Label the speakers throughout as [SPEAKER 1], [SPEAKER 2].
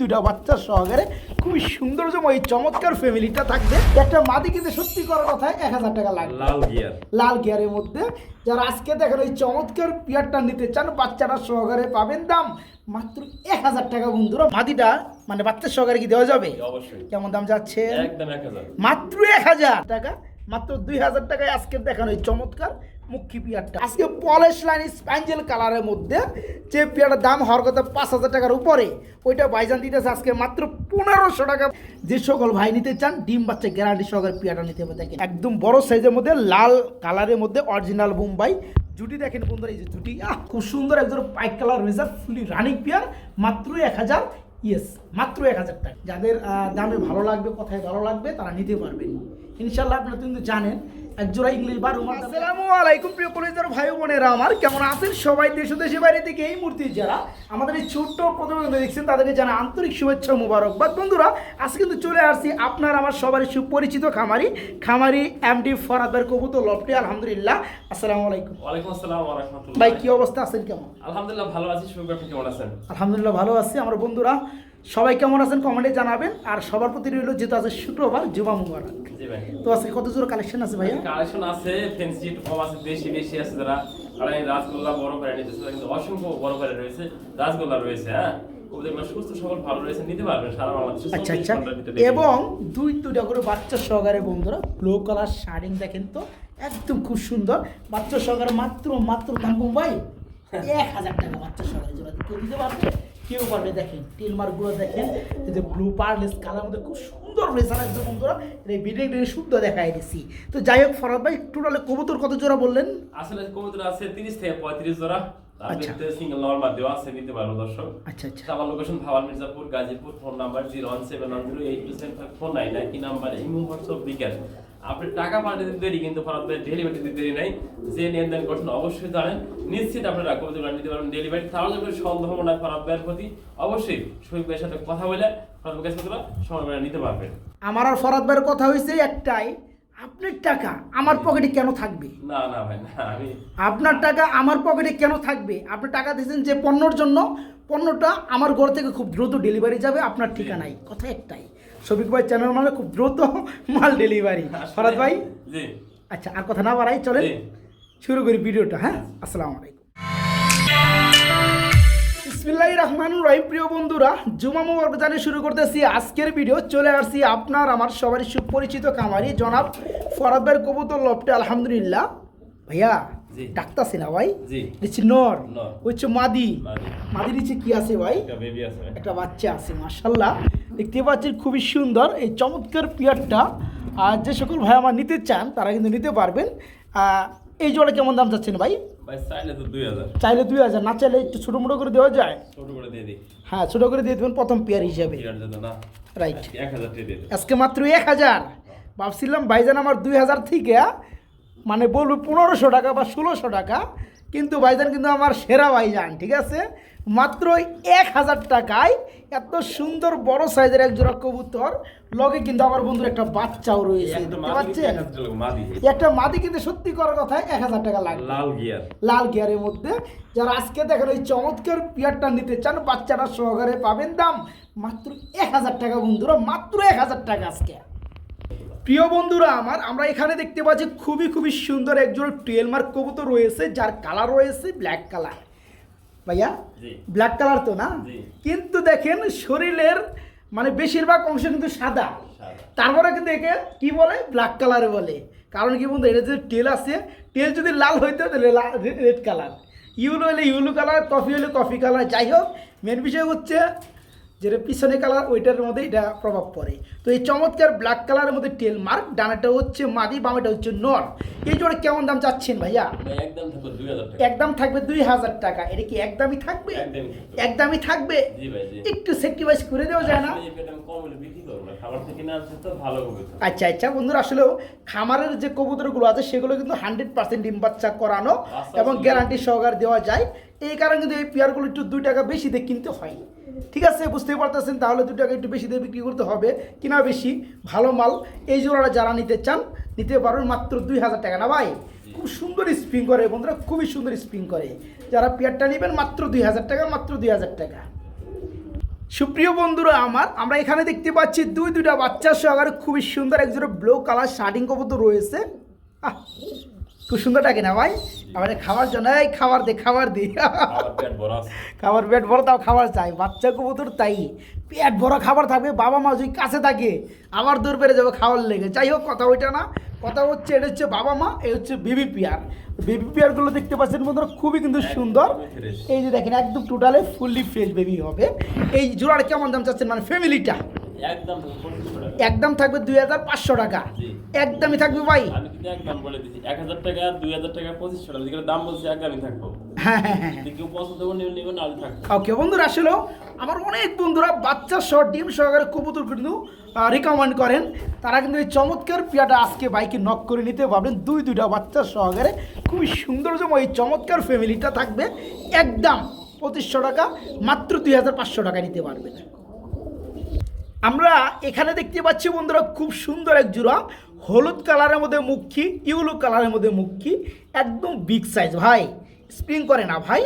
[SPEAKER 1] দুইটা বাচ্চা সহকারে খুবই সৌন্দর্যময় চমৎকার ফ্যামিলিটা থাকবে। একটা মাদি কিন্তু সত্যি করার কথা এক হাজার টাকা লাগবে।
[SPEAKER 2] লাল গিয়ার
[SPEAKER 1] লাল গিয়ারের মধ্যে। যারা আজকে দেখেন এই চমৎকার পিয়ারটা নিতে চান বাচ্চাটা সহকারে পাবেন দাম মাত্র এক হাজার টাকা বন্ধুরা। মাদিটা মানে বাচ্চার সহকারে কি দেওয়া যাবে?
[SPEAKER 2] অবশ্যই।
[SPEAKER 1] কেমন দাম যাচ্ছে?
[SPEAKER 2] একদম এক হাজার।
[SPEAKER 1] মাত্র এক হাজার টাকা মাত্র দুই হাজার টাকায় আজকে দেখানো এই চমৎকার মুখী পিয়ারটা আজকে পলিশ লাইন স্প্যাঞ্জেল কালারের মধ্যে যে পিয়ারটার দাম হওয়ার কথা পাঁচ হাজার টাকার উপরে, ওইটা বাইজান দিতেছে আজকে মাত্র পনেরোশো টাকা। যে সকল ভাই নিতে চান, ডিম বাচ্চা গ্যারান্টি সহকারে পিয়ারটা নিতে হবে। দেখেন, একদম বড় সাইজের মধ্যে, লাল কালারের মধ্যে অরিজিনাল বোম্বাই। জুটি দেখেন বন্ধুরা, এই যে জুটি খুব সুন্দর একদম পাইক কালার রয়েছে ফুলি রানিং পিয়ার মাত্র এক হাজার ইয়েস মাত্র এক হাজার টাকা। যাদের দামে ভালো লাগবে, কথায় ভালো লাগবে, তারা নিতে পারবেন। ইনশাল্লাহ আপনারা কিন্তু জানেন এক ইংলিশ বার আসসালামু আলাইকুম প্রিয় কলেজের ভাই বোনেরা আমার কেমন আছেন? সবাই দেশ দেশে বাইরে থেকে এই মূর্তি যারা আমাদের এই ছোট্ট প্রতিবেদন দেখছেন তাদেরকে জানা আন্তরিক শুভেচ্ছা মুবারকবাদ। বন্ধুরা আজকে কিন্তু চলে আসছি আপনার আমার সবারই সুপরিচিত খামারি খামারি এমডি ফরাদের কবুতর লফটি আলহামদুলিল্লাহ। আসসালামু আলাইকুম।
[SPEAKER 2] ওয়ালাইকুম আসসালাম ওয়া রাহমাতুল্লাহ।
[SPEAKER 1] ভাই কি অবস্থা? আছেন কেমন?
[SPEAKER 2] আলহামদুলিল্লাহ ভালো আছি শুভ আপনি কেমন আছেন?
[SPEAKER 1] আলহামদুলিল্লাহ ভালো আছি। আমার বন্ধুরা সবাই কেমন আছেন কমেন্টে জানাবেন। আর সবার প্রতি রইল যেহেতু আছে শুক্রবার জুমা মুবারক। তো আজকে কত জোর কালেকশন আছে ভাইয়া?
[SPEAKER 2] কালেকশন আছে ফেন্সি কম আছে বেশি বেশি আছে যারা। আর এই রাসগোল্লা বড় করে নিতেছে কিন্তু অসংখ্য বড় করে রয়েছে রাসগোল্লা রয়েছে হ্যাঁ?
[SPEAKER 1] আচ্ছা আচ্ছা। এবং দুই দুইটা করে বাচ্চা সহকারে বন্ধুরা ব্লু কালার শাড়িং দেখেন তো একদম খুব সুন্দর। বাচ্চা সহকারে মাত্র মাত্র দাম ভাই এক হাজার টাকা বাচ্চা সহকারে জোড়া। দিতে পারবে? কেউ পারবে দেখেন টিল মার্কগুলো দেখেন এই যে ব্লু পার্লেস কালার মধ্যে খুব সুন্দর রেসার একদম বন্ধুরা। এই ভিডিও শুদ্ধ দেখাই দিছি। তো যাই হোক ফরাদ ভাই টোটালে কবুতর কত জোড়া বললেন?
[SPEAKER 2] আসলে কবুতর আছে 30 থেকে 35 জোড়া।
[SPEAKER 1] আচ্ছা।
[SPEAKER 2] সিঙ্গেল দেওয়া আছে নিতে পারব দর্শক।
[SPEAKER 1] আচ্ছা আচ্ছা।
[SPEAKER 2] আমার location Bhawal Mirzapur Gazipur phone number zero one seven one zero eight two seven four nine একই নাম্বার হোয়াটসঅ্যাপ বিকাশ আপনি টাকা পাঠাতে দিতে দেরি কিন্তু ফরাত ভাই ডেলিভারি দিতে দেরি নাই। যে লেনদেন করছেন অবশ্যই জানেন। নিশ্চিত আপনারা কবিতা নিতে পারবেন ডেলিভারি তাহলে হয় ফরাত ভাইয়ের প্রতি অবশ্যই শহীদ ভাইয়ের সাথে কথা বলে সাথে সময় করে নিতে পারবেন।
[SPEAKER 1] আমার আর ফরাদ ভাইয়ের কথা হয়েছে একটাই আপনার টাকা আমার পকেটে কেন থাকবে?
[SPEAKER 2] না না ভাই না আমি
[SPEAKER 1] আপনার টাকা আমার পকেটে কেন থাকবে? আপনি টাকা দিয়েছেন যে পণ্যর জন্য পণ্যটা আমার ঘর থেকে খুব দ্রুত ডেলিভারি যাবে আপনার ঠিকানায়। কথা একটাই। শফিক ভাই চ্যানেল মানে খুব দ্রুত মাল ডেলিভারি ফরাদ ভাই?
[SPEAKER 2] জি।
[SPEAKER 1] আচ্ছা আর কথা না বাড়াই
[SPEAKER 2] চলে
[SPEAKER 1] শুরু করি ভিডিওটা হ্যাঁ? আসসালামু আলাইকুম। বিসমিল্লাহির রহমানুর রহিম। প্রিয় বন্ধুরা জুমা মুবারক জানিয়ে শুরু করতেছি আজকের ভিডিও। চলে আসছি আপনার আমার সবারই সুপরিচিত কামারি জনাব ফরাদ ভাইয়ের কবুতর লপটে আলহামদুলিল্লাহ। ভাইয়া
[SPEAKER 2] জি।
[SPEAKER 1] ডাকতাছি না ভাই নিচে নর। হচ্ছে মাদি।
[SPEAKER 2] মাদি।
[SPEAKER 1] নিচে কি আছে ভাই?
[SPEAKER 2] একটা আছে। ভাই।
[SPEAKER 1] একটা বাচ্চা আছে মার্শাল্লাহ দেখতে পাচ্ছেন খুবই সুন্দর এই চমৎকার পিয়ারটা। আর যে সকল ভাই আমার নিতে চান তারা কিন্তু নিতে পারবেন। এই জোড়া কেমন দাম চাচ্ছেন ভাই?
[SPEAKER 2] চাইলে দুই হাজার।
[SPEAKER 1] না চাইলে একটু ছোটো মোটো করে দেওয়া যায়? হ্যাঁ ছোটো করে দিয়ে দেবেন প্রথম পেয়ার হিসাবে। রাইট আজকে মাত্র এক হাজার। ভাবছিলাম ভাইজান আমার দুই হাজার থেকে মানে বলব পনেরোশো টাকা বা ষোলোশো টাকা কিন্তু ভাইজান কিন্তু আমার সেরা ভাইজান ঠিক আছে? মাত্র এক হাজার টাকায় এত সুন্দর বড় সাইজের এক জোড়া কবুতর। লগে কিন্তু আমার বন্ধুর একটা বাচ্চাও রয়েছে।
[SPEAKER 2] একটা মাদি
[SPEAKER 1] কিন্তু সত্যি করার কথা এক হাজার টাকা লাগবে।
[SPEAKER 2] লাল গিয়ার।
[SPEAKER 1] লাল গিয়ারের মধ্যে। যারা আজকে দেখেন এই চমৎকার পিয়ারটা নিতে চান বাচ্চারা সহকারে পাবেন দাম মাত্র এক হাজার টাকা বন্ধুরা মাত্র এক হাজার টাকা আজকে। প্রিয় বন্ধুরা আমার আমরা এখানে দেখতে পাচ্ছি খুবই খুবই সুন্দর একজন টুয়েল মার্ক কবুতর রয়েছে যার কালার রয়েছে ব্ল্যাক কালার ভাইয়া? ব্ল্যাক কালার তো না? কিন্তু দেখেন শরীরের মানে বেশিরভাগ অংশ কিন্তু সাদা। তারপরে কিন্তু একে কি বলে? ব্ল্যাক কালার বলে। কারণ কি বলতো এটা যদি টেল আছে টেল যদি লাল হইতো তাহলে রেড কালার ইউলো হলে ইউলো কালার কফি হলে কফি কালার যাই হোক মেন বিষয় হচ্ছে যেটা পিছনে কালার ওইটার মধ্যে এটা প্রভাব পড়ে। তো এই চমৎকার ব্ল্যাক কালারের মধ্যে টেল মার্ক ডানাটা হচ্ছে মাদি বামাটা হচ্ছে নর। এই জোড়া কেমন দাম চাচ্ছেন ভাইয়া?
[SPEAKER 2] একদম থাকবে দুই হাজার টাকা।
[SPEAKER 1] এটা কি একদমই থাকবে?
[SPEAKER 2] একদমই থাকবে।
[SPEAKER 1] একটু সেক্রিফাইস করে দেওয়া যায় না। আচ্ছা আচ্ছা বন্ধুরা আসলেও খামারের যে কবুতরগুলো আছে সেগুলো কিন্তু হান্ড্রেড পার্সেন্ট ডিম বাচ্চা করানো এবং। গ্যারান্টি সহকার দেওয়া যায়। এই কারণে কিন্তু এই পেয়ারগুলো একটু দুই টাকা বেশি দিয়ে কিনতে হয় ঠিক আছে বুঝতেই পারতেছেন? তাহলে দু টাকা একটু বেশি দিয়ে বিক্রি করতে হবে। কিনা বেশি ভালো মাল। এই জোড়াটা যারা নিতে চান নিতে পারবেন মাত্র দুই হাজার টাকা। না ভাই? খুব সুন্দর স্প্রিং করে বন্ধুরা খুবই সুন্দর স্প্রিং করে। যারা পেয়ারটা নেবেন মাত্র দুই হাজার টাকা মাত্র দুই হাজার টাকা। সুপ্রিয় বন্ধুরা আমার আমরা এখানে দেখতে পাচ্ছি দুই দুইটা বাচ্চা সহকারে খুবই সুন্দর একজোড়া ব্লু কালার শার্টিং কবুতর রয়েছে। আহ, খুব সুন্দর ডাকে না ভাই? আমার খাওয়ার জন্য এই খাবার দে খাবার দি। খাবার পেট বড় তাও খাবার চাই। বাচ্চা কবুতর তাই। পেট বড় খাবার থাকবে বাবা মা যদি কাছে থাকে আবার দূর বেড়ে যাবে খাওয়ার লেগে। যাই হোক কথা ওইটা না। কথা হচ্ছে এটা হচ্ছে বাবা মা এই হচ্ছে বেবি পিয়ার। বেবি পিয়ারগুলো দেখতে পাচ্ছেন বন্ধুরা খুবই কিন্তু সুন্দর। এই যে দেখেন একদম টোটালে ফুললি ফ্রেশ বেবি হবে। এই জোড়ার কেমন দাম চাচ্ছেন? মানে ফ্যামিলিটা
[SPEAKER 2] একদম
[SPEAKER 1] থাকবে দুই হাজার পাঁচশো টাকা। একদমই থাকবে ভাই।
[SPEAKER 2] আমি কিন্তু একদম বলে দিচ্ছি এক হাজার টাকা দুই হাজার টাকা পঁচিশশো টাকা। যেগুলো দাম বলছি একদমই থাকব।
[SPEAKER 1] হ্যাঁ হ্যাঁ হ্যাঁ।
[SPEAKER 2] কেউ পছন্দ করে নেবেন নেবেন নাহলে
[SPEAKER 1] ওকে বন্ধুরা আসলে? আমার অনেক বন্ধুরা বাচ্চা শর্ট ডিম সহকারে কবুতর কিন্তু রিকমেন্ড করেন। তারা কিন্তু এই চমৎকার পিয়াটা আজকে বাইকে নক করে নিতে পারবেন। দুই দুইটা বাচ্চা সহকারে। খুবই সৌন্দর্যময় এই চমৎকার ফ্যামিলিটা থাকবে। একদম পঁচিশশো টাকা মাত্র দুই হাজার পাঁচশো টাকা নিতে পারবেন। আমরা এখানে দেখতে পাচ্ছি বন্ধুরা খুব সুন্দর এক জোড়া। হলুদ কালারের মধ্যে মুখী ইউলো কালারের মধ্যে মুখী একদম বিগ সাইজ ভাই স্প্রিং করে না ভাই।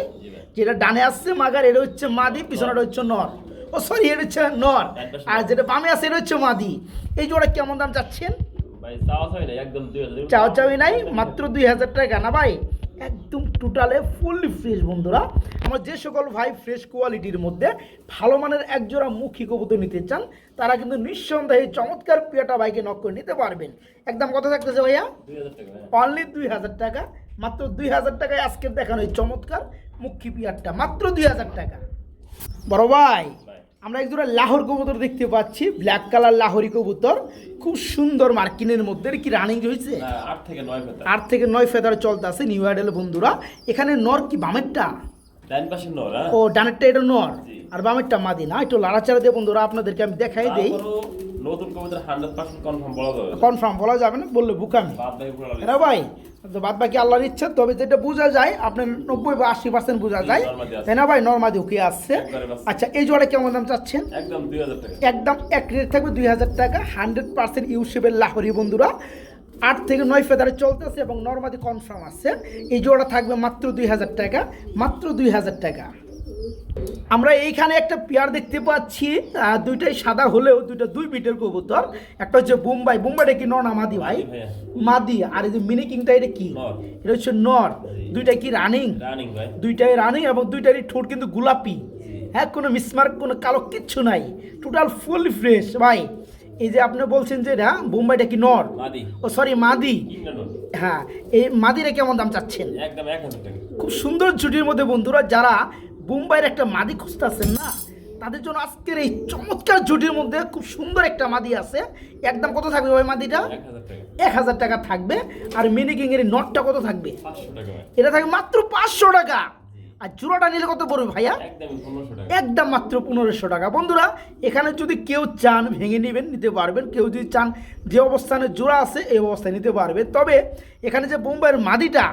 [SPEAKER 1] যেটা ডানে আসছে মাগার এটা হচ্ছে মাদি পিছনেটা হচ্ছে নর। ও সরি এটা হচ্ছে নর। আর যেটা বামে আছে এটা হচ্ছে মাদি। এই জোড়া কেমন দাম চাচ্ছেন?
[SPEAKER 2] ভাই চাওয়া চাই না একদম দুই হাজার।
[SPEAKER 1] চাও চাওই নাই মাত্র দুই হাজার টাকা না ভাই? একদম টোটালে ফুললি ফ্রেশ বন্ধুরা। আমার যে সকল ভাই ফ্রেশ কোয়ালিটির মধ্যে ভালো মানের একজোড়া মুখী কবুতর নিতে চান তারা কিন্তু নিঃসন্দেহে চমৎকার পিয়াটা বাইকে নক করে নিতে পারবেন। একদম কত থাকতেছে ভাইয়া?
[SPEAKER 2] টাকা হ্যাঁ।
[SPEAKER 1] অনলি দুই হাজার টাকা। মাত্র দুই হাজার টাকায় আজকের দেখানো এই চমৎকার মুখী পিয়ারটা মাত্র দুই হাজার টাকা। বড় ভাই আমরা একজোড়া লাহোর কবুতর দেখতে পাচ্ছি ব্ল্যাক কালার লাহোরি কবুতর। খুব সুন্দর মার্কিনের মধ্যে কি রানিং হয়েছে?
[SPEAKER 2] আট থেকে নয় ফেতা
[SPEAKER 1] আট থেকে নয় ফেদার চলতে আছে নিউ ইয়ার্ডেল বন্ধুরা। এখানে নর কি বামেরটা?
[SPEAKER 2] ডাইন পাশে নর হ্যাঁ?
[SPEAKER 1] ও ডানেরটা এটা নর। আর বামেরটা মাদি না একটু লাড়াচাড়া দিয়ে বন্ধুরা আপনাদেরকে আমি দেখাই দেই।
[SPEAKER 2] নতুন কবিতার হান্ড্রেড পার্সেন্ট কনফার্ম বলা যাবে।
[SPEAKER 1] কনফার্ম বলা যাবে না বললে বুকামি। এরা ভাই তো বাদ বাকি আল্লাহর ইচ্ছা তবে যেটা বোঝা যায় আপনার নব্বই বা আশি পার্সেন্ট বোঝা যায়। তাই না ভাই? নর্মাদি ওকে আসছে আচ্ছা এই জোড়া কেমন দাম চাচ্ছেন?
[SPEAKER 2] একদম দুই হাজার টাকা।
[SPEAKER 1] একদম এক রেট থাকবে দুই হাজার টাকা হান্ড্রেড পার্সেন্ট ইউসেফের লাহরি বন্ধুরা। আট থেকে নয় ফেদারে চলতেছে এবং নর্মাদি কনফার্ম আছে। এই জোড়া থাকবে মাত্র দুই হাজার টাকা মাত্র দুই হাজার টাকা। আমরা এইখানে একটা পেয়ার দেখতে পাচ্ছি দুইটাই সাদা হলেও দুইটা দুই বিটের কবুতর। একটা হচ্ছে বোম্বাই। বোম্বাইটা কি নর না মাদি ভাই?
[SPEAKER 2] মাদি।
[SPEAKER 1] আর এই যে মিনি কিংটা এটা কি? এটা হচ্ছে নর। দুইটা কি রানিং
[SPEAKER 2] রানিং
[SPEAKER 1] দুইটাই রানিং এবং দুইটারই ঠোঁট কিন্তু গোলাপি। হ্যাঁ কোনো মিসমার্ক কোনো কালো কিচ্ছু নাই। টোটাল ফুল ফ্রেশ ভাই। এই যে আপনি বলছেন যে এটা বোম্বাইটা কি নর? ও সরি মাদি। হ্যাঁ এই মাদিরে কেমন দাম চাচ্ছেন? খুব সুন্দর জুটির মধ্যে বন্ধুরা যারা বোম্বাইয়ের একটা মাদি খুঁজতেছেন না তাদের জন্য আজকের এই চমৎকার জুটির মধ্যে খুব সুন্দর একটা মাদি আছে। একদম কত থাকবে ওই মাদিটা?
[SPEAKER 2] এক হাজার টাকা।
[SPEAKER 1] থাকবে। আর মিনি কিং এর নটটা কত থাকবে? এটা থাকবে মাত্র পাঁচশো টাকা। আর জোড়াটা নিলে কত পড়বে ভাইয়া? একদম মাত্র পনেরোশো টাকা। বন্ধুরা এখানে যদি কেউ চান ভেঙে নেবেন নিতে পারবেন। কেউ যদি চান যে অবস্থানে জোড়া আছে এই অবস্থায় নিতে পারবে। তবে এখানে যে বোম্বাইয়ের মাদিটা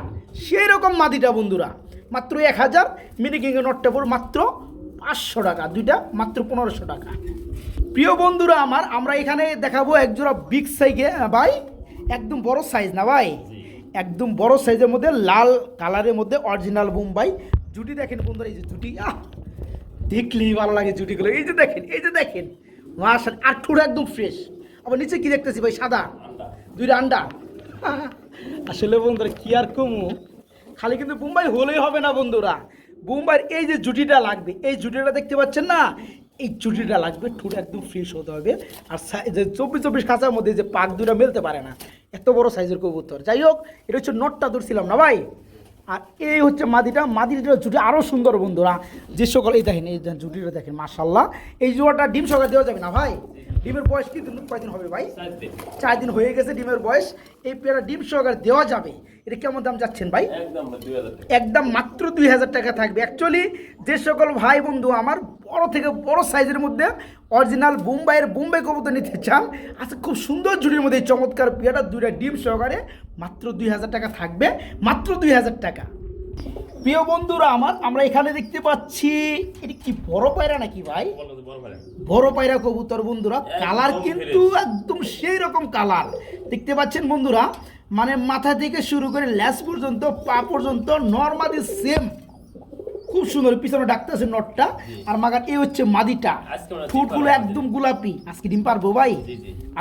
[SPEAKER 1] সেই রকম মাদিটা বন্ধুরা মাত্র এক হাজার। মিনি কিংয়ের নটটা পড়বে মাত্র পাঁচশো টাকা। দুইটা মাত্র পনেরোশো টাকা। প্রিয় বন্ধুরা আমার আমরা এখানে দেখাবো এক জোড়া বিগ সাইজে ভাই? একদম বড় সাইজ না ভাই? একদম বড় সাইজের মধ্যে লাল কালারের মধ্যে অরিজিনাল বোম্বাই। জুটি দেখেন বন্ধুরা, এই যে জুটি, আহ! দেখলেই ভালো লাগে জুটিগুলো। এই যে দেখেন, এই যে দেখেন, মাশাল আর ঠুড়ো একদম ফ্রেশ আবার নিচে কি দেখতেছি ভাই? সাদা। দুইটা আন্ডা। আসলে বন্ধুরা, কি আর কমু? খালি কিন্তু মুম্বাই হলেই হবে না বন্ধুরা। মুম্বাইয়ের এই যে জুটিটা লাগবে, এই জুটিটা দেখতে পাচ্ছেন না? এই জুটিটা লাগবে, ঠুট একদম ফ্রেশ হতে হবে। আর যে চব্বিশ চব্বিশ খাঁচার মধ্যে যে পাক দুটা মেলতে পারে না। এত বড় সাইজের কবুতর। যাই হোক, এটা হচ্ছে নটটা ধরছিলাম না ভাই? আর এই হচ্ছে মাদিটা। মাদির জুটি আরও সুন্দর বন্ধুরা। যে সকল এই দেখেন এই জুটিটা দেখেন মার্শাল্লাহ এই জোয়াটা ডিম সকালে দেওয়া যাবে না ভাই? ডিমের বয়স কিন্তু দিন কয়দিন হবে ভাই?
[SPEAKER 2] চার দিন।
[SPEAKER 1] চার দিন হয়ে গেছে ডিমের বয়স। এই পেয়ারা ডিম সহকারে দেওয়া যাবে। এটা কেমন দাম যাচ্ছেন ভাই?
[SPEAKER 2] একদম
[SPEAKER 1] মাত্র দুই হাজার টাকা থাকবে। অ্যাকচুয়ালি যে সকল ভাই বন্ধু আমার বড় থেকে বড় সাইজের মধ্যে অরিজিনাল বোম্বাইয়ের বোম্বাই কবুতর নিতে চান আচ্ছা খুব সুন্দর জুড়ির মধ্যে এই চমৎকার পেয়ারা দুইটা ডিম সহকারে মাত্র দুই হাজার টাকা থাকবে। মাত্র দুই হাজার টাকা। প্রিয় বন্ধুরা আমার আমরা এখানে দেখতে পাচ্ছি এটা কি বড় পায়রা নাকি ভাই?
[SPEAKER 2] বড়
[SPEAKER 1] পায়রা কবুতর বন্ধুরা কালার কিন্তু একদম সেই রকম কালার। দেখতে পাচ্ছেন বন্ধুরা মানে মাথা থেকে শুরু করে ল্যাস পর্যন্ত পা পর্যন্ত নর্মালি সেম খুব সুন্দর পিছনে ডাকতে আছে নটটা আর মাগার এই হচ্ছে মাদিটা। ঠোঁটগুলো একদম গোলাপি। আজকে ডিম পারব ভাই?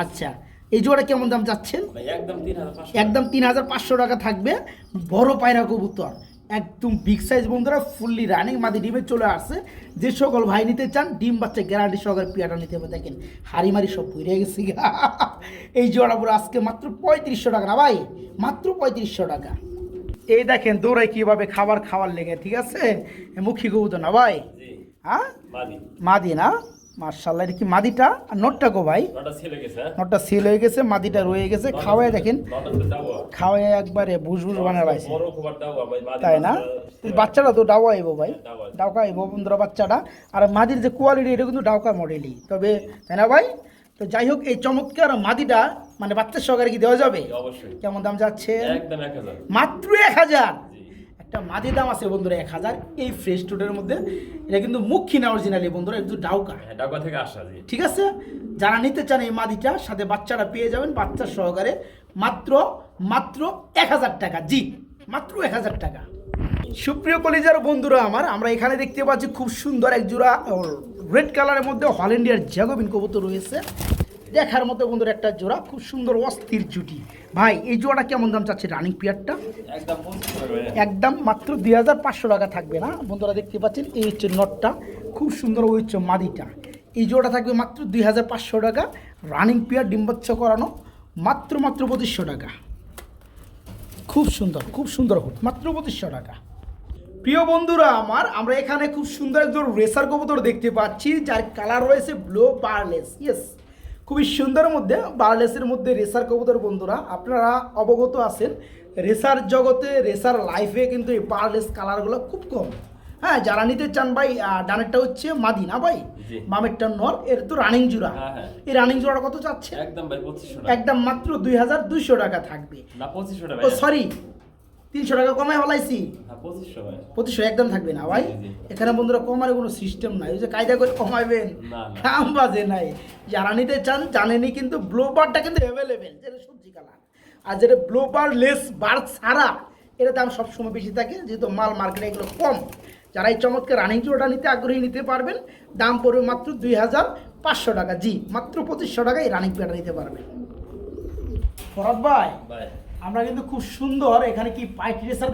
[SPEAKER 1] আচ্ছা এই জোড়া কেমন দাম
[SPEAKER 2] যাচ্ছেন একদম তিন হাজার পাঁচশো
[SPEAKER 1] টাকা থাকবে। বড় পায়রা কবুতর। একদম বিগ সাইজ বন্ধুরা ফুললি রানিং মাদি ডিমে চলে আসছে। যে সকল ভাই নিতে চান ডিম বাচ্চা গ্যারান্টি সহকারে পিয়াটা নিতে হবে। দেখেন হাড়ি মারি সব পুড়ে গেছে গা। এই জোড়া পুরো আজকে মাত্র পঁয়ত্রিশশো টাকা না ভাই? মাত্র পঁয়ত্রিশশো টাকা। এই দেখেন দৌড়াই কীভাবে খাবার খাওয়ার লেগে ঠিক আছে? মুখী কবুতর না ভাই? হ্যাঁ?
[SPEAKER 2] মাদি
[SPEAKER 1] না? মার্শাল্লাহ এটা কি মাদিটা? আর নোটটা গো ভাই।
[SPEAKER 2] হ্যাঁ
[SPEAKER 1] নোটটা সেল হয়ে গেছে মাদিটা রয়ে গেছে। খাওয়াই দেখেন। খাওয়াই একবারে বুঝ বুঝ বানা তাই না? বাচ্চাটা তো ডাওয়া আইবো ভাই।
[SPEAKER 2] আইবো।
[SPEAKER 1] ডাউকা আইবো বন্ধুরা বাচ্চাটা। আর মাদির যে কোয়ালিটি এটা কিন্তু ডাউকা মডেলই তবে তাই না ভাই? তো যাই হোক এই চমৎকার মাদিটা মানে বাচ্চার সহকারে কি দেওয়া যাবে?
[SPEAKER 2] অবশ্যই।
[SPEAKER 1] কেমন দাম যাচ্ছে?
[SPEAKER 2] একদম এক হাজার।
[SPEAKER 1] মাত্র এক হাজার। একটা মাদির দাম আছে বন্ধুরা এক হাজার। এই ফ্রেশ টুডের মধ্যে। এটা কিন্তু মুখী না অরিজিনালি বন্ধুরা কিন্তু ডাউকা।
[SPEAKER 2] হ্যাঁ ডাকা থেকে আসা
[SPEAKER 1] ঠিক আছে? যারা নিতে চান এই মাদিটা সাথে বাচ্চারা পেয়ে যাবেন বাচ্চার সহকারে। মাত্র মাত্র এক হাজার টাকা। জি মাত্র এক হাজার টাকা। সুপ্রিয় কলেজের বন্ধুরা আমার আমরা এখানে দেখতে পাচ্ছি খুব সুন্দর এক জোড়া রেড কালারের মধ্যে হল ইন্ডিয়ার জ্যাগোবিন কবুতর রয়েছে। দেখার মতো বন্ধুর একটা জোড়া খুব সুন্দর অস্থির জুটি। ভাই এই জোড়াটা কেমন দাম চাচ্ছে রানিং পিয়ারটা
[SPEAKER 2] একদম
[SPEAKER 1] একদম মাত্র দুই হাজার পাঁচশো টাকা থাকবে না? বন্ধুরা দেখতে পাচ্ছেন এই হচ্ছে নটটা খুব সুন্দর ওই হচ্ছে মাদিটা। এই জোড়া থাকবে মাত্র দুই হাজার পাঁচশো টাকা রানিং পিয়ার ডিম্বাচ্ছ করানো মাত্র মাত্র পঁচিশশো টাকা। খুব সুন্দর খুব সুন্দর হুট মাত্র পঁচিশশো টাকা। প্রিয় বন্ধুরা আমার আমরা এখানে খুব সুন্দর একজন রেসার কবুতর দেখতে পাচ্ছি যার কালার রয়েছে ব্লো বারলেস ইয়েস খুবই সুন্দর মধ্যে বারলেসের মধ্যে রেসার কবুতর বন্ধুরা আপনারা অবগত আছেন রেসার জগতে রেসার লাইফে কিন্তু এই বারলেস কালারগুলো খুব কম। হ্যাঁ যারা নিতে চান ভাই ডানেরটা হচ্ছে মাদি না ভাই
[SPEAKER 2] জি।
[SPEAKER 1] বামেরটা নর এর তো রানিং জোড়া।
[SPEAKER 2] হ্যাঁ, হ্যাঁ।
[SPEAKER 1] এই রানিং জোড়াটা কত চাচ্ছে?
[SPEAKER 2] একদম ভাই পঁচিশশো
[SPEAKER 1] একদম মাত্র দুই হাজার দুইশো টাকা থাকবে।
[SPEAKER 2] না পঁচিশশো টাকা।
[SPEAKER 1] সরি তিনশো টাকা কমে হলাইছি
[SPEAKER 2] হ্যাঁ পঁচিশশো
[SPEAKER 1] একদম থাকবে না ভাই। এখানে বন্ধুরা কমার কোনো সিস্টেম নাই। ওই যে কায়দা করে কমাইবেন। কাম বাজে নাই। যারা নিতে চান জানেনি কিন্তু ব্লোবারটা কিন্তু অ্যাভেলেবেল যেটা সবজি কালার। আর যেটা ব্লোবার লেস বার ছাড়া এর দাম সবসময় বেশি থাকে যেহেতু মাল মার্কেটে এগুলো কম। যারা এই চমৎকার রানিং চোটা নিতে আগ্রহী নিতে পারবেন দাম পড়বে মাত্র দুই হাজার পাঁচশো টাকা। জি মাত্র পঁচিশশো টাকা এই রানিং পেয়ারটা নিতে পারবেন। ফরাদ ভাই
[SPEAKER 2] ভাই।
[SPEAKER 1] আমরা কিন্তু খুব সুন্দর এখানে কি পাইট রেসার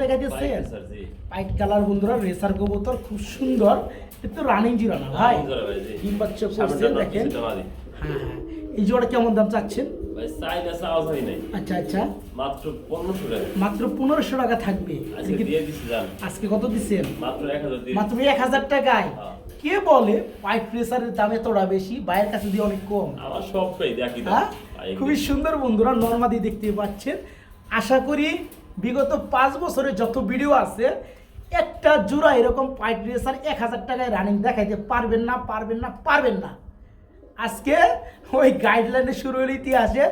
[SPEAKER 2] স্যার জি।
[SPEAKER 1] পাইট কালার বন্ধুরা রেসার কবুতর খুব সুন্দর। কিন্তু রানিং জিরো না ভাই। ডিম বাচ্চা করছে দেখেন। হ্যাঁ হ্যাঁ। এই জোড়া কেমন দাম চাচ্ছেন? আচ্ছা আচ্ছা।
[SPEAKER 2] মাত্র পনেরোশো টাকা।
[SPEAKER 1] মাত্র পনেরোশো টাকা থাকবে।
[SPEAKER 2] আজকে
[SPEAKER 1] কত দিচ্ছেন?
[SPEAKER 2] মাত্র এক হাজার
[SPEAKER 1] টাকায়।
[SPEAKER 2] হ্যাঁ।
[SPEAKER 1] কে বলে পাইপ রেসারের দাম এতটা বেশি? বাইরের কাছে দিয়ে অনেক কম।
[SPEAKER 2] আমার সবটাই দেখি
[SPEAKER 1] হ্যাঁ? খুবই সুন্দর বন্ধুরা নর্মাদি দেখতে পাচ্ছেন। আশা করি বিগত পাঁচ বছরে যত ভিডিও আছে একটা জোড়া এরকম পাইপ রেসার এক হাজার টাকায় রানিং দেখাইতে পারবেন না পারবেন না পারবেন না। আজকে ওই গাইডলাইনে শুরু হলে ইতিহাসে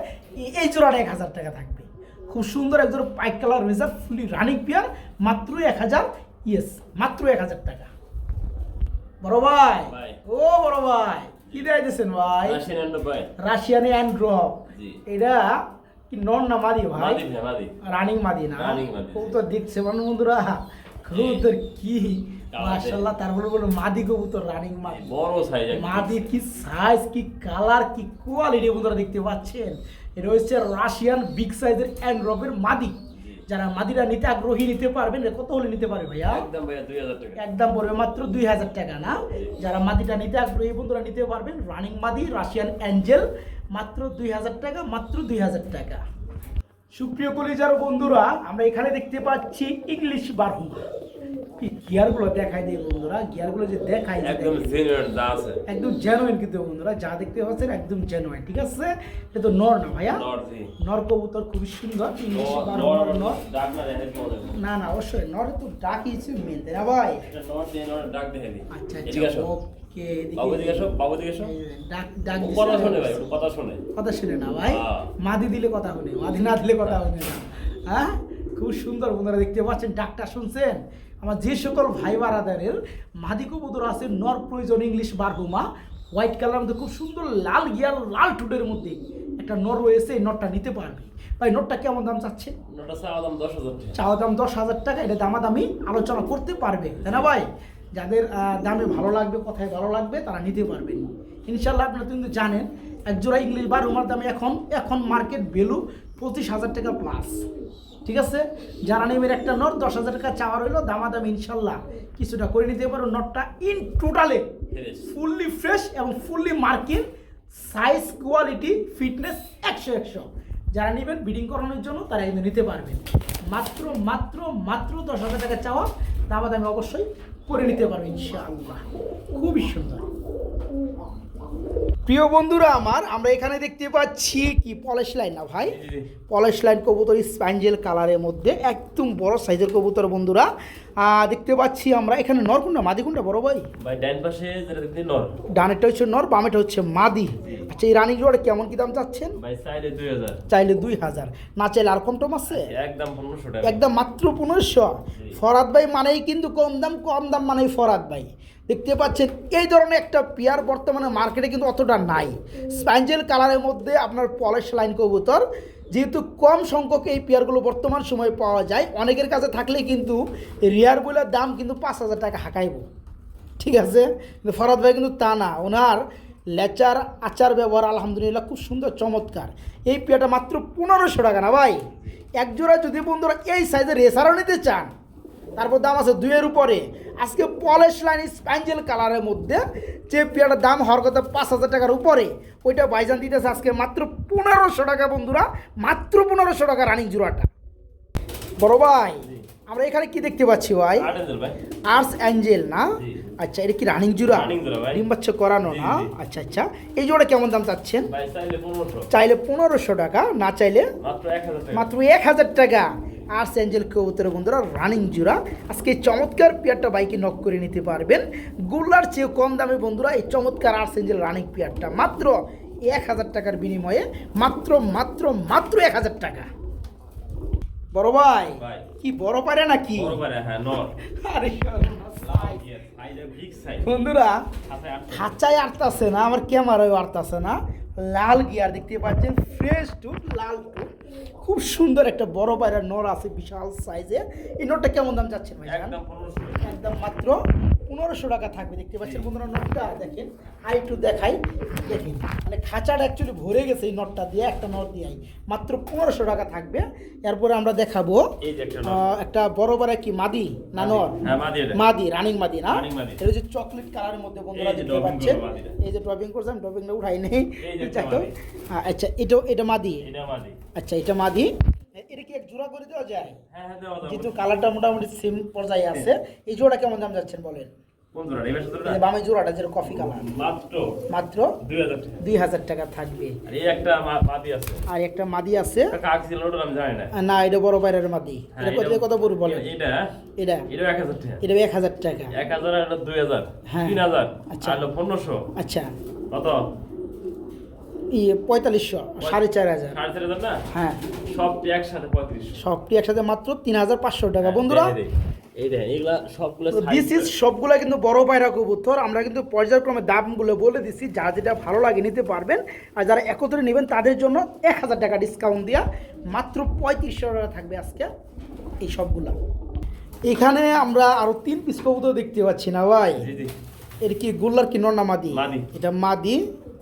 [SPEAKER 1] এই- জোড়াটা এক হাজার টাকা থাকবে। খুব সুন্দর একজন pipe colour racer fully running pair মাত্র এক হাজার ইয়েস মাত্র এক হাজার টাকা। বড় ভাই। ও বড় ভাই কি দেখাইতেছেন ভাই? রাশিয়ানি অ্যান্ড্রপ এটা কি নন না মাদি ভাই রানিং মাদি না
[SPEAKER 2] Running
[SPEAKER 1] তো দেখছে মানুষ বন্ধুরা কবুতর কি মাশাআল্লাহ তারপরে বলো মাদি কবুতর রানিং মাদি
[SPEAKER 2] বড় সাইজ
[SPEAKER 1] মাদি কি সাইজ কি কালার কি কোয়ালিটি বন্ধুরা দেখতে পাচ্ছেন এটা হচ্ছে রাশিয়ান বিগ সাইজের অ্যান্ড্রপের মাদি যারা মাদিরা নিতে আগ্রহী নিতে পারবেন কত হলে নিতে পারবে ভাইয়া?
[SPEAKER 2] একদম ভাইয়া দুই হাজার টাকা।
[SPEAKER 1] একদম পড়বে মাত্র দুই হাজার টাকা না? যারা মাদিটা নিতে আগ্রহী বন্ধুরা নিতে পারবেন রানিং মাদি রাশিয়ান অ্যাঞ্জেল মাত্র দুই হাজার টাকা মাত্র দুই হাজার টাকা। সুপ্রিয় কলিজার বন্ধুরা আমরা এখানে দেখতে পাচ্ছি ইংলিশ বারহুমা। গিয়ারগুলো দেখাই দিই বন্ধুরা গিয়ারগুলো যে দেখাই
[SPEAKER 2] একদম জেনুইন যা আছে।
[SPEAKER 1] একদম জেনুইন কিন্তু বন্ধুরা যা দেখতে পাচ্ছেন একদম জেনুইন ঠিক আছে? এটা তো নর না ভাইয়া? নর কবুতর খুবই সুন্দর
[SPEAKER 2] না
[SPEAKER 1] না না অবশ্যই নর তো ডাকিয়েছে মেন তাই না ভাই?
[SPEAKER 2] দিয়ে ডাক দেখে
[SPEAKER 1] আচ্ছা আচ্ছা।
[SPEAKER 2] কথা শোনে কথা শুনে।
[SPEAKER 1] না ভাই?
[SPEAKER 2] হ্যাঁ।
[SPEAKER 1] মাদি দিলে কথা শুনে মাদি না দিলে কথা শুনে না। হ্যাঁ? খুব সুন্দর বন্ধুরা দেখতে পাচ্ছেন ডাকটা শুনছেন? আমার যে সকল ভাই বারাদারের মাদি কবুতর আছে নর প্রয়োজন ইংলিশ বারহুমা হোয়াইট কালার মধ্যে খুব সুন্দর লাল গিয়ার লাল টুডের মধ্যে একটা নর রয়েছে এই নটটা নিতে পারবে। ভাই নটটা কেমন দাম চাচ্ছে?
[SPEAKER 2] চাওয়া দাম দশ হাজার টাকা।
[SPEAKER 1] এটা দামাদামি আলোচনা করতে পারবে তাই না ভাই? যাদের দামে ভালো লাগবে কথায় ভালো লাগবে তারা নিতে পারবেন ইনশাল্লাহ আপনারা কিন্তু জানেন এক জোড়া ইংলিশ বা রুমার দামে এখন এখন মার্কেট ভ্যালু পঁচিশ হাজার টাকা প্লাস ঠিক আছে? যারা নেবেন একটা নোট দশ হাজার টাকা চাওয়া রইল দামাদামি ইনশাল্লাহ কিছুটা করে নিতে পারো। নোটটা ইন টোটালে ফুললি ফ্রেশ এবং ফুললি মার্কিন সাইজ কোয়ালিটি ফিটনেস একশো একশো। যারা নেবেন বিডিং করানোর জন্য তারা কিন্তু নিতে পারবেন। মাত্র মাত্র মাত্র দশ হাজার টাকা চাওয়া দাবাদ আমি অবশ্যই করে নিতে পারব ইনশাআল্লাহ। খুবই সুন্দর। প্রিয় বন্ধুরা আমার আমরা এখানে দেখতে পাচ্ছি কি? পলিশ লাইন না ভাই?
[SPEAKER 2] জি।
[SPEAKER 1] লাইন কবুতর স্প্যাঞ্জেল কালারের মধ্যে একদম বড় সাইজের কবুতর বন্ধুরা। দেখতে পাচ্ছি আমরা এখানে নরকুন্ডা মাদিকুন্ডা বড় ভাই?
[SPEAKER 2] ভাই ডাইন পাশে যেটা দেখতে নর।
[SPEAKER 1] ডানেরটা হচ্ছে নর বামেটা হচ্ছে মাদি। আচ্ছা এই রানিং জোড়া কেমন কি দাম চাচ্ছেন?
[SPEAKER 2] ভাই চাইলে দুই হাজার।
[SPEAKER 1] চাইলে দুই হাজার। না চাইলে আর কম টম আছে?
[SPEAKER 2] একদম পনেরোশো টাকা।
[SPEAKER 1] একদম মাত্র পনেরোশো। ফরাদ ভাই মানেই কিন্তু কম দাম কম দাম মানেই ফরাদ ভাই। দেখতে পাচ্ছেন, এই ধরনের একটা পেয়ার বর্তমানে মার্কেটে কিন্তু অতটা নাই। স্প্যাঞ্জেল কালারের মধ্যে আপনার পলিশ লাইন কবুতর, যেহেতু কম সংখ্যক এই পেয়ারগুলো বর্তমান সময়ে পাওয়া যায়, অনেকের কাছে থাকলে কিন্তু রিয়ার বইলের দাম কিন্তু পাঁচ হাজার টাকা হাঁকাইব। ঠিক আছে? কিন্তু ফরাদ ভাই কিন্তু তা না, ওনার লেচার আচার ব্যবহার আলহামদুলিল্লাহ খুব সুন্দর, চমৎকার। এই পেয়ারটা মাত্র পনেরোশো টাকা না ভাই? একজোড়া যদি বন্ধুরা এই সাইজের রেসারও নিতে চান, তারপর দাম আছে দুইয়ের উপরে। আজকে পলিশ লাইন স্প্যাঞ্জেল কালারের মধ্যে যে পেয়ারটার দাম হওয়ার কথা পাঁচ হাজার টাকার উপরে ওইটা বাইজান দিতেছে আজকে মাত্র পনেরোশো টাকা বন্ধুরা মাত্র পনেরোশো টাকা রানিং জোড়াটা। বড় ভাই আমরা এখানে কি দেখতে পাচ্ছি ভাই? আর্টস অ্যাঞ্জেল না? আচ্ছা এটা কি রানিং জোড়া?
[SPEAKER 2] Running
[SPEAKER 1] ডিম বাচ্চা করানো না? আচ্ছা আচ্ছা এই জোড়া কেমন দাম চাচ্ছেন?
[SPEAKER 2] চাইলে পনেরোশো।
[SPEAKER 1] টাকা না চাইলে
[SPEAKER 2] মাত্র এক হাজার টাকা।
[SPEAKER 1] আর্টস অ্যাঞ্জেল কবুতর বন্ধুরা রানিং জোড়া আজকে চমৎকার পেয়ারটা বাইকে নক করে নিতে পারবেন। গোল্লার চেয়ে কম দামে বন্ধুরা এই চমৎকার আর্টস অ্যাঞ্জেল রানিং পেয়ারটা মাত্র এক হাজার টাকার বিনিময়ে মাত্র মাত্র মাত্র এক হাজার টাকা। বড় ভাই। কি বড় পারে নাকি?
[SPEAKER 2] হ্যাঁ
[SPEAKER 1] আরে বন্ধুরা খাঁচায় আটতাছে না আমার ক্যামেরায় আটতাছে না। লাল গিয়ার দেখতে পাচ্ছেন ফ্রেশ টু লাল টুট খুব সুন্দর একটা বড় বাইরের নর আছে বিশাল সাইজে। এই নটটা কেমন দাম যাচ্ছে ভাই
[SPEAKER 2] একদম
[SPEAKER 1] একদম মাত্র পনেরোশো টাকা থাকবে। দেখতে পাচ্ছেন বন্ধুরা নটটা দেখেন আর একটু দেখাই। দেখেন মানে খাঁচাটা অ্যাকচুয়ালি ভরে গেছে এই নটটা দিয়ে একটা নট দিয়ে মাত্র পনেরোশো টাকা থাকবে। এরপরে আমরা দেখাবো
[SPEAKER 2] একটা
[SPEAKER 1] বড় বড় কি মাদি না নর?
[SPEAKER 2] হ্যাঁ মাদি
[SPEAKER 1] রানিং মাদি না। এটা হচ্ছে চকলেট কালারের মধ্যে বন্ধুরা দেখতে পাচ্ছেন। এই যে ড্রপিং করছে আমি ড্রপিংটা উঠাই নেই। আচ্ছা এটা এটা মাদি?
[SPEAKER 2] এটা মাদি।
[SPEAKER 1] আচ্ছা এটা মাদি এটা কি এক জোড়া করে দেওয়া যায়।
[SPEAKER 2] হ্যাঁ হ্যাঁ দেওয়া
[SPEAKER 1] যেহেতু
[SPEAKER 2] যাবে
[SPEAKER 1] কালারটা মোটামুটি সেম পর্যায়ে আছে। এই জোড়া কেমন দাম যাচ্ছেন বলেন? বামে জোড়াটা? যেটা কফি কালার
[SPEAKER 2] মাত্র
[SPEAKER 1] মাত্র
[SPEAKER 2] দুই হাজার টাকা।
[SPEAKER 1] থাকবে।
[SPEAKER 2] আর একটা মাদি আছে। না।
[SPEAKER 1] এটা বড় বাইরের মাদি।
[SPEAKER 2] হ্যাঁ,
[SPEAKER 1] এটা কত
[SPEAKER 2] এটা-
[SPEAKER 1] কত পড়বে বলেন?
[SPEAKER 2] এটা
[SPEAKER 1] এটা
[SPEAKER 2] এটা। এক হাজার টাকা।
[SPEAKER 1] এক হাজার
[SPEAKER 2] দুই হাজার।
[SPEAKER 1] হ্যাঁ।
[SPEAKER 2] তিন হাজার।
[SPEAKER 1] আচ্ছা।
[SPEAKER 2] পনেরোশো।
[SPEAKER 1] আচ্ছা।
[SPEAKER 2] কত?
[SPEAKER 1] ইয়ে পঁয়তাল্লিশশো সাড়ে চার হাজার। হ্যাঁ।
[SPEAKER 2] সব একসাথে পঁয়ত্রিশশো।
[SPEAKER 1] সবটি একসাথে মাত্র তিন হাজার পাঁচশো টাকা। বন্ধুরা
[SPEAKER 2] দেখেন এগুলা সবগুলো
[SPEAKER 1] কিন্তু বড় পায়রা কবুতর। আমরা কিন্তু পর্যায়ক্রমে দামগুলো বলে দিচ্ছি যা যেটা ভালো লাগে নিতে পারবেন। আর যারা একত্রে নেবেন তাদের জন্য এক হাজার টাকা ডিসকাউন্ট দেওয়া মাত্র পঁয়ত্রিশশো টাকা থাকবে আজকে এই সবগুলা। এখানে আমরা আরও তিন পিস কবুতর দেখতে পাচ্ছি না ভাই?
[SPEAKER 2] জি
[SPEAKER 1] কি গোল্লার কি মাদি?
[SPEAKER 2] মাদি।
[SPEAKER 1] এটা মাদি।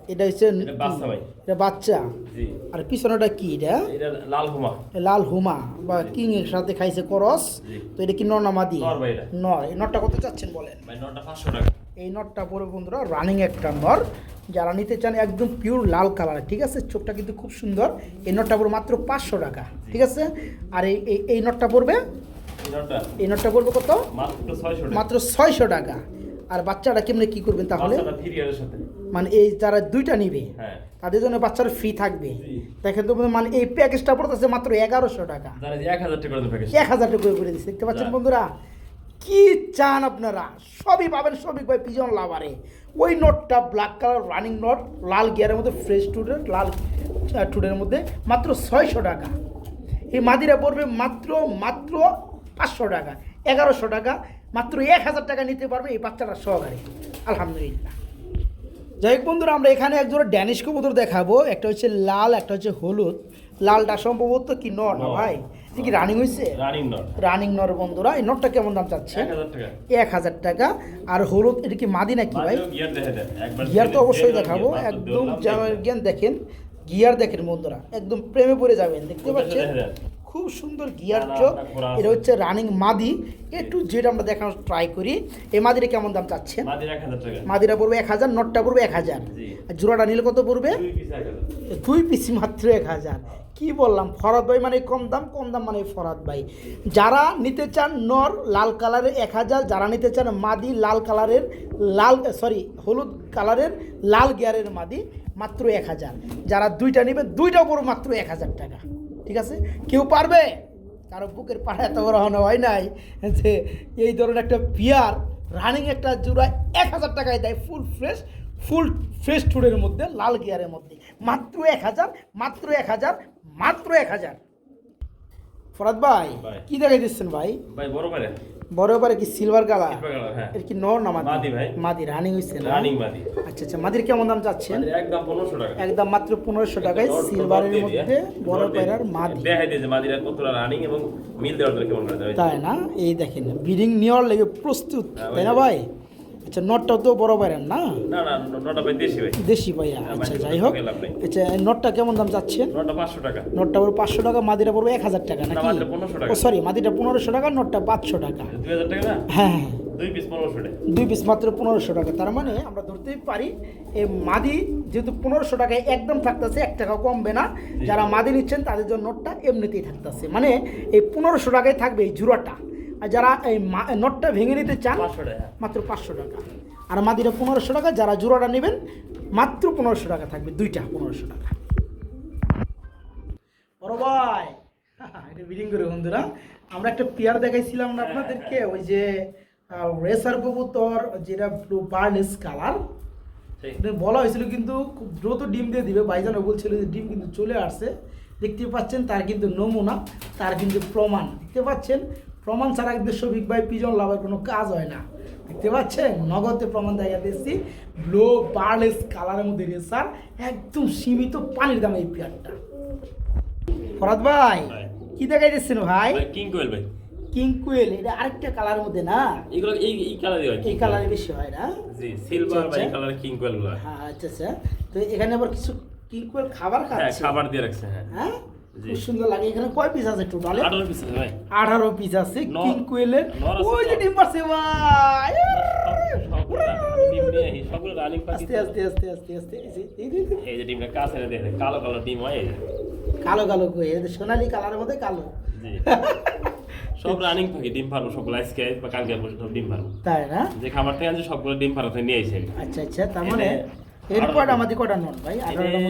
[SPEAKER 1] এটা হচ্ছে
[SPEAKER 2] এটা বাচ্চা ভাই।
[SPEAKER 1] এটা বাচ্চা। আর পিছনেটা কি এটা?
[SPEAKER 2] লাল হুমা।
[SPEAKER 1] লাল হুমা। বা কিং এর সাথে খাইছে করস। তো এটা কি নর না মাদি?
[SPEAKER 2] নর ভাই এটা।
[SPEAKER 1] নর। এই নরটা কত চাচ্ছেন বলেন?
[SPEAKER 2] ভাই টাকা।
[SPEAKER 1] এই নটটা পরে বন্ধুরা রানিং একটা নর। যারা নিতে চান একদম পিওর লাল কালার ঠিক আছে? চোখটা কিন্তু খুব সুন্দর। এই নটটা পড়বে মাত্র পাঁচশো টাকা ঠিক আছে? আর এই এই- নটটা পড়বে?
[SPEAKER 2] এই
[SPEAKER 1] নটটা পড়বে কত?
[SPEAKER 2] মাত্র ছয়শো টাকা।
[SPEAKER 1] আর বাচ্চাটা কেমনে কি করবেন তাহলে? মানে এই যারা দুইটা নিবে
[SPEAKER 2] হ্যাঁ।
[SPEAKER 1] তাদের জন্য বাচ্চারা ফ্রি থাকবে। দেখেন তো মানে এই প্যাকেজটা পড়তেছে মাত্র এগারোশো টাকা।
[SPEAKER 2] এক হাজার টাকা করে
[SPEAKER 1] দিচ্ছে। দেখতে পাচ্ছেন বন্ধুরা কি চান আপনারা? সবই পাবেন সবই ভাই পিজন লাভারে ওই নোটটা ব্ল্যাক কালার রানিং নোট লাল গিয়ারের মধ্যে ফ্রেশ টুডের লাল টুডের মধ্যে মাত্র ছয়শো টাকা। এই মাদিরা পড়বে মাত্র মাত্র পাঁচশো টাকা এগারোশো টাকা। মাত্র এক হাজার টাকা নিতে পারবে এই বাচ্চাটা সহকারে। আলহামদুলিল্লাহ। যাই হোক বন্ধুরা আমরা এখানে এক একজোড়া ড্যানিশ কবুতর দেখাবো। একটা হচ্ছে লাল একটা হচ্ছে হলুদ। লালটা সম্ভবত কি নর না ভাই? কি রানিং হয়েছে
[SPEAKER 2] রানিং নট
[SPEAKER 1] রানিং নর বন্ধুরা। এই নটটা কেমন দাম চাচ্ছে
[SPEAKER 2] এক হাজার টাকা।
[SPEAKER 1] আর হলুদ এটা কি মাদি নাকি ভাই?
[SPEAKER 2] গিয়ার
[SPEAKER 1] তো অবশ্যই দেখাবো। একদম। জ্ঞান দেখেন। গিয়ার দেখেন বন্ধুরা। একদম প্রেমে পড়ে যাবেন দেখতে পাচ্ছেন। খুব সুন্দর গিয়ার চোখ এটা হচ্ছে রানিং মাদি। একটু যেটা আমরা দেখানোর ট্রাই করি। এই মাদিটা কেমন দাম চাচ্ছেন?
[SPEAKER 2] মাদির
[SPEAKER 1] মাদিরা পড়বে এক হাজার নটটা পড়বে এক হাজার। জোড়াটা নিলে কত পড়বে?
[SPEAKER 2] দুই পিস
[SPEAKER 1] মাত্র এক হাজার। কি বললাম ফরাদ ভাই মানে কম দাম কম দাম মানে ফরাদ ভাই। যারা নিতে চান নর লাল কালারের এক হাজার যারা নিতে চান মাদি লাল কালারের লাল সরি হলুদ কালারের লাল গিয়ারের মাদি মাত্র এক হাজার। যারা দুইটা নেবে দুইটা পড়ো মাত্র এক হাজার টাকা। ঠিক আছে? কেউ পারবে? কারও বুকের পাড়া এত বড় হওয়া হয় নাই যে এই ধরনের একটা পিয়ার রানিং একটা জোড়া এক হাজার টাকায় দেয় ফুল ফ্রেশ ফুল ফ্রেশ টুডের মধ্যে লাল গিয়ারের মধ্যে। মাত্র এক হাজার মাত্র এক হাজার মাত্র এক হাজার। ফরাদ ভাই
[SPEAKER 2] ভাই।
[SPEAKER 1] কি দেখাই দিচ্ছেন ভাই?
[SPEAKER 2] ভাই বড় পারে
[SPEAKER 1] বড় পারে কি সিলভার
[SPEAKER 2] হ্যাঁ।
[SPEAKER 1] এর কি নর না মাদি?
[SPEAKER 2] ভাই।
[SPEAKER 1] মাদি রানিং হইছে না?
[SPEAKER 2] রানিং মাদি।
[SPEAKER 1] আচ্ছা আচ্ছা মাদির কেমন দাম চাচ্ছেন?
[SPEAKER 2] একদম 1500 টাকা।
[SPEAKER 1] একদম মাত্র 1500 টাকায় সিলভারের মধ্যে বড় পায়রার মাদি।
[SPEAKER 2] দেখাই দিয়েছে মাদিরা কতটা রানিং এবং মিল দেওয়ার দরকার কেমন করে
[SPEAKER 1] তাই না? এই দেখেন বিডিং নেওয়ার লাগে প্রস্তুত
[SPEAKER 2] হ্যাঁ,
[SPEAKER 1] তাই না ভাই? আচ্ছা নটটাও তো বড় পায়রার না?
[SPEAKER 2] না না নটা ভাই দেশি ভাই।
[SPEAKER 1] দেশি পাইয়া
[SPEAKER 2] হ্যাঁ,
[SPEAKER 1] আচ্ছা যাই হোক। আচ্ছা নটটা কেমন দাম চাচ্ছেন?
[SPEAKER 2] নটা পাঁচশো টাকা।
[SPEAKER 1] নটটা পড়বে পাঁচশো টাকা মাদিটা পড়বে এক হাজার টাকা নাকি?
[SPEAKER 2] মাদিটা 1500 টাকা।
[SPEAKER 1] ও সরি মাদিটা পনেরোশো টাকা নটটা পাঁচশো টাকা।
[SPEAKER 2] দুই হাজার টাকা
[SPEAKER 1] হ্যাঁ হ্যাঁ।
[SPEAKER 2] দুই পিস
[SPEAKER 1] মাত্র পনেরোশো টাকা তার মানে আমরা ধরতেই পারি এই মাদি যেহেতু পনেরোশো টাকায় একদম থাকতেছে এক টাকা কমবে না। যারা মাদি নিচ্ছেন তাদের জন্য নোটটা এমনিতেই থাকতেছে। মানে এই পনেরোশো টাকায় থাকবে এই জুড়াটা। আর যারা এই নোটটা ভেঙে নিতে চান মাত্র পাঁচশো টাকা। আর মাদিটা পনেরোশো টাকা যারা জোড়াটা নেবেন মাত্র পনেরোশো টাকা থাকবে দুইটা পনেরোশো টাকা। বড় ভাই এটা বিডিং করে বন্ধুরা আমরা একটা পেয়ার দেখাইছিলাম না আপনাদেরকে ওই যে রেসার কবুতর যেটা ব্লু বার্লেস কালার বলা হয়েছিল কিন্তু খুব দ্রুত ডিম দিয়ে দিবে ভাইজানও বলছিল যে ডিম কিন্তু চলে আসছে। দেখতে পাচ্ছেন তার কিন্তু নমুনা তার কিন্তু প্রমাণ দেখতে পাচ্ছেন? প্রমাণ ছাড়া কিন্তু শফিক ভাই পিজন লাভের কোনো কাজ হয় না। দেখতে পাচ্ছেন? নগদে প্রমাণ দেখা দিচ্ছি। ব্লো বার্লেস কালারের মধ্যে রেসার একদম সীমিত পানির দামে এই পেয়ারটা। ফরাদ ভাই। কি দেখাই দিচ্ছেন ভাই?
[SPEAKER 2] কিং কোয়েল ভাই।
[SPEAKER 1] কিং কুয়েল এটা আরেকটা কালারের মধ্যে না?
[SPEAKER 2] এগুলো এই এই কালারই হয়
[SPEAKER 1] এই কালারে বেশি হয় না?
[SPEAKER 2] জি সিলভার
[SPEAKER 1] আচ্ছা,
[SPEAKER 2] ভাই
[SPEAKER 1] আচ্ছা।
[SPEAKER 2] কালার কিং কোয়েলগুলো
[SPEAKER 1] হ্যাঁ আচ্ছা আচ্ছা। তো এখানে আবার কিছু কিং কুয়েল খাবার
[SPEAKER 2] হ্যাঁ
[SPEAKER 1] খাচ্ছে?
[SPEAKER 2] খাবার দিয়ে রাখছে হ্যাঁ।
[SPEAKER 1] হ্যাঁ। খুব সুন্দর লাগে। এখানে কয় পিস আছে টোটালে
[SPEAKER 2] আঠারো পিস আছে ভাই।
[SPEAKER 1] আঠারো পিস আছে। কিং কুয়েলের। ওই যে ডিম পারছে ভাই।
[SPEAKER 2] সবগুলো ডিম নিয়ে আসি, সবগুলো রানিং পাখি
[SPEAKER 1] আস্তে আস্তে আস্তে আস্তে আস্তে এই যে- এই যে-
[SPEAKER 2] এই যে। ডিমটা কাছে দেখে কালো কালো ডিম হয়
[SPEAKER 1] কালো কালো কই সোনালি কালারের মধ্যে কালো।
[SPEAKER 2] সব রানিং পাখি ডিম পারব সবগুলো আজকে বা কালকে ডিম পারব
[SPEAKER 1] তাই না?
[SPEAKER 2] যে খাবার থেকে আনছে সবগুলো ডিম নিয়ে এসে
[SPEAKER 1] আচ্ছা আচ্ছা তার মানে
[SPEAKER 2] এনে
[SPEAKER 1] এর
[SPEAKER 2] আরো-
[SPEAKER 1] কয়টা মাদি কয়টা নট ভাই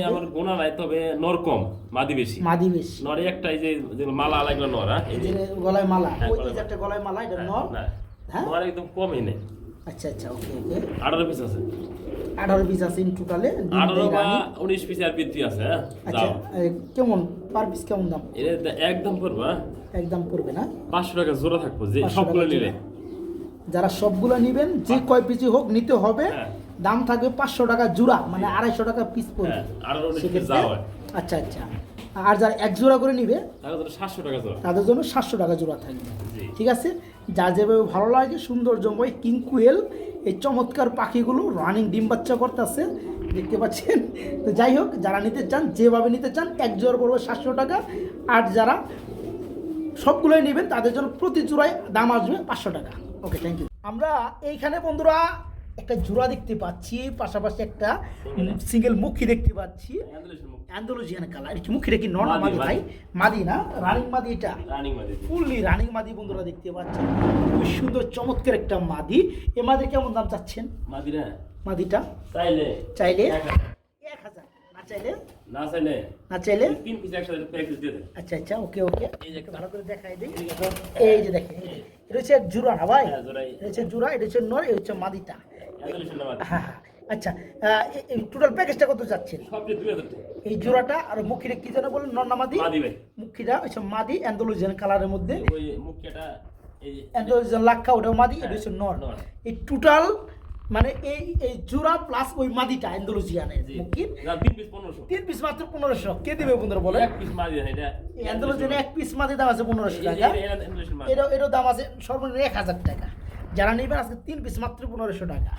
[SPEAKER 2] আমার গোনা নাই তবে নর কম মাদি বেশি
[SPEAKER 1] মাদি বেশি
[SPEAKER 2] নরে একটা এই যে মালা লাগল নর? এই
[SPEAKER 1] এই
[SPEAKER 2] যে
[SPEAKER 1] যে গলায় মালা। ওই যে একটা গলায় মালা এটা নর? হ্যাঁ?
[SPEAKER 2] নর একদম কমই নেই।
[SPEAKER 1] আচ্ছা আচ্ছা ওকে ওকে।
[SPEAKER 2] আঠারো পিস আছে।
[SPEAKER 1] আঠারো পিস আছে ইন টোটালে
[SPEAKER 2] আঠারো বা উনিশ পিস আর বৃদ্ধি আছে
[SPEAKER 1] আচ্ছা কেমন পার পিস কেমন দাম?
[SPEAKER 2] একদম পড়ব হ্যাঁ?
[SPEAKER 1] একদম পড়বে না?
[SPEAKER 2] পাঁচশো টাকা জোড়া থাকব যে সবগুলো নিলে
[SPEAKER 1] যারা সবগুলো নিবেন যে কয় পিসি হোক নিতে হবে।
[SPEAKER 2] হ্যাঁ।
[SPEAKER 1] দাম থাকবে পাঁচশো টাকা জোড়া মানে আড়াইশো টাকা পিস পড়বে।
[SPEAKER 2] হ্যাঁ,
[SPEAKER 1] আচ্ছা আচ্ছা। আর যারা এক জোড়া করে নিবে তাদের জন্য সাতশো টাকা জোড়া। থাকবে। ঠিক আছে? যার যেভাবে ভালো লাগে সৌন্দর্যময় কিংকুয়েল এই চমৎকার পাখিগুলো রানিং ডিম বাচ্চা করতেছে দেখতে পাচ্ছেন? তো যাই হোক যারা নিতে চান যেভাবে নিতে চান এক জোড়া পড়বে সাতশো টাকা। আর যারা সবগুলোই নেবেন তাদের জন্য প্রতি জোড়ায় দাম আসবে পাঁচশো টাকা। ওকে থ্যাংক ইউ আমরা এইখানে বন্ধুরা একটা জোড়া দেখতে পাচ্ছি পাশাপাশি একটা সিঙ্গেল মুখী দেখতে পাচ্ছি। অ্যান্ডোলজিয়ান কালার কি মুখিটা কি নন
[SPEAKER 2] মাদি,
[SPEAKER 1] মাদি ভাই? মাদি না? রানিং মাদি এটা?
[SPEAKER 2] রানিং মাদি
[SPEAKER 1] ফুললি রানিং মাদি বন্ধুরা দেখতে পাচ্ছেন। খুব সুন্দর চমৎকার একটা মাদি। এ মাদির কেমন দাম চাচ্ছেন?
[SPEAKER 2] মাদি না
[SPEAKER 1] মাদিটা?
[SPEAKER 2] চাইলে।
[SPEAKER 1] চাইলে?
[SPEAKER 2] এক হাজার।
[SPEAKER 1] না চাইলে?
[SPEAKER 2] না চাইলে?
[SPEAKER 1] না চাইলে?
[SPEAKER 2] তিন পিস একসাথে প্যাকেজ দিয়ে দেন।
[SPEAKER 1] আচ্ছা আচ্ছা ওকে ওকে। ভালো করে দেখাই দিই।
[SPEAKER 2] এই যে
[SPEAKER 1] দেখেন এটা হচ্ছে জুরা না ভাই?
[SPEAKER 2] হ্যাঁ।
[SPEAKER 1] এটা হচ্ছে জুরা এটা হচ্ছে নর এটা হচ্ছে মাদিটা।
[SPEAKER 2] মাদি।
[SPEAKER 1] হ্যাঁ হ্যাঁ। আচ্ছা টোটাল প্যাকেজটা কত এই জোড়াটা আর মুখিটা কি যেন বলেন নর মাদি?
[SPEAKER 2] মাদি
[SPEAKER 1] মুখিটা মাদি অ্যান্ডোলজিয়ান কালারের মধ্যে।
[SPEAKER 2] এই
[SPEAKER 1] অ্যান্ডোলজিয়ান লাক্ষা ওটা মাদি এটা হচ্ছে নর। এই টোটাল মানে এই এই জোড়া প্লাস ওই মাদিটা এন্ডোলজিয়ানের মুখির।
[SPEAKER 2] তিন পিস
[SPEAKER 1] মাত্র পনেরোশো। কে দিবে বন্ধুরা বলে
[SPEAKER 2] এক পিস এটা
[SPEAKER 1] এক পিস মাদি দাম আছে পনেরোশো
[SPEAKER 2] এই-
[SPEAKER 1] টাকা।
[SPEAKER 2] এই- এই- এই- এই-
[SPEAKER 1] এটা এটার দাম আছে সর্বনিম্ন এক হাজার টাকা। যারা নেবেন আজকে তিন পিস মাত্র পনেরোশো টাকা।